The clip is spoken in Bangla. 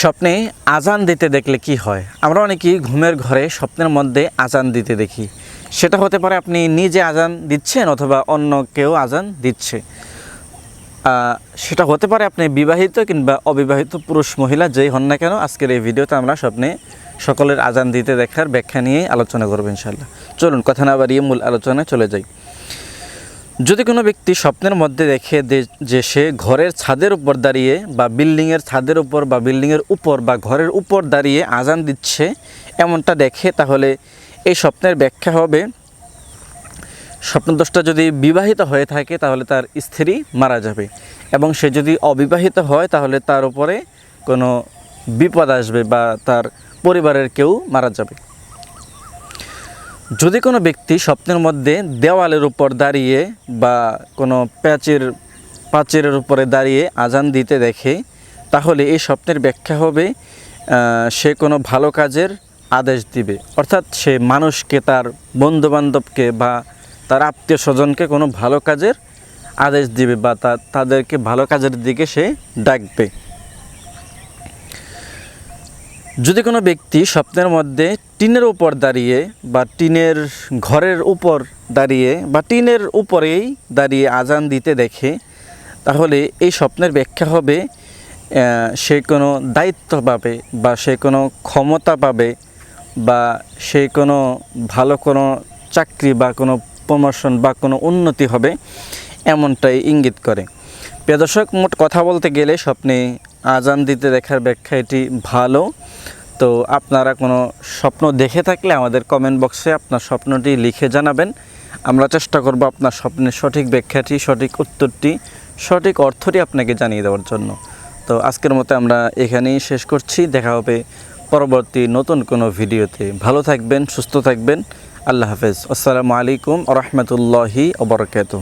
স্বপ্নে আজান দিতে দেখলে কি হয়? আমরা অনেকেই ঘুমের ঘরে স্বপ্নের মধ্যে আজান দিতে দেখি। সেটা হতে পারে আপনি নিজে আজান দিচ্ছেন অথবা অন্য কেউ আজান দিচ্ছে। সেটা হতে পারে আপনি বিবাহিত কিংবা অবিবাহিত পুরুষ মহিলা যেই হন না কেন, আজকের এই ভিডিওতে আমরা স্বপ্নে সকলের আজান দিতে দেখার ব্যাখ্যা নিয়ে আলোচনা করব ইনশাল্লাহ চলুন, কথা না বাড়িয়ে মূল আলোচনায় চলে যাই। যদি কোনো ব্যক্তি স্বপ্নের মধ্যে দেখে যে সে ঘরের ছাদের উপর দাঁড়িয়ে বা বিল্ডিংয়ের ছাদের উপর বা বিল্ডিংয়ের উপর বা ঘরের উপর দাঁড়িয়ে আজান দিচ্ছে, এমনটা দেখে, তাহলে এই স্বপ্নের ব্যাখ্যা হবে, স্বপ্নদোষটা যদি বিবাহিত হয়ে থাকে, তাহলে তার স্ত্রী মারা যাবে। এবং সে যদি অবিবাহিত হয়, তাহলে তার উপরে কোনো বিপদ আসবে বা তার পরিবারের কেউ মারা যাবে। যদি কোনো ব্যক্তি স্বপ্নের মধ্যে দেওয়ালের উপর দাঁড়িয়ে বা কোনো প্যাচের প্রাচীরের উপরে দাঁড়িয়ে আজান দিতে দেখে, তাহলে এই স্বপ্নের ব্যাখ্যা হবে সে কোনো ভালো কাজের আদেশ দিবে। অর্থাৎ সে মানুষকে, তার বন্ধুবান্ধবকে বা তার আত্মীয় স্বজনকে কোনো ভালো কাজের আদেশ দিবে বা তাদেরকে ভালো কাজের দিকে সে ডাকবে। যদি কোনো ব্যক্তি স্বপ্নের মধ্যে টিনের উপর দাঁড়িয়ে বা টিনের ঘরের উপর দাঁড়িয়ে বা টিনের উপরেই দাঁড়িয়ে আজান দিতে দেখে, তাহলে এই স্বপ্নের ব্যাখ্যা হবে সে কোনো দায়িত্ব পাবে বা সে কোনো ক্ষমতা পাবে বা সে কোনো ভালো কোনো চাকরি বা কোনো প্রমোশন বা কোনো উন্নতি হবে, এমনটাই ইঙ্গিত করে। প্রিয় দর্শক, মোট কথা বলতে গেলে স্বপ্নে আজান দিতে দেখার ব্যাখ্যা এটি ভালো। তো আপনারা কোনো স্বপ্ন দেখে থাকলে আমাদের কমেন্ট বক্সে আপনার স্বপ্নটি লিখে জানাবেন। আমরা চেষ্টা করব আপনার স্বপ্নের সঠিক ব্যাখ্যাটি, সঠিক উত্তরটি, সঠিক অর্থটি আপনাকে জানিয়ে দেওয়ার জন্য। তো আজকের মতো আমরা এখানেই শেষ করছি। দেখা হবে পরবর্তী নতুন কোনো ভিডিওতে। ভালো থাকবেন, সুস্থ থাকবেন। আল্লাহ হাফেজ। আসসালামু আলাইকুম রহমতুল্লাহি ওবরকাত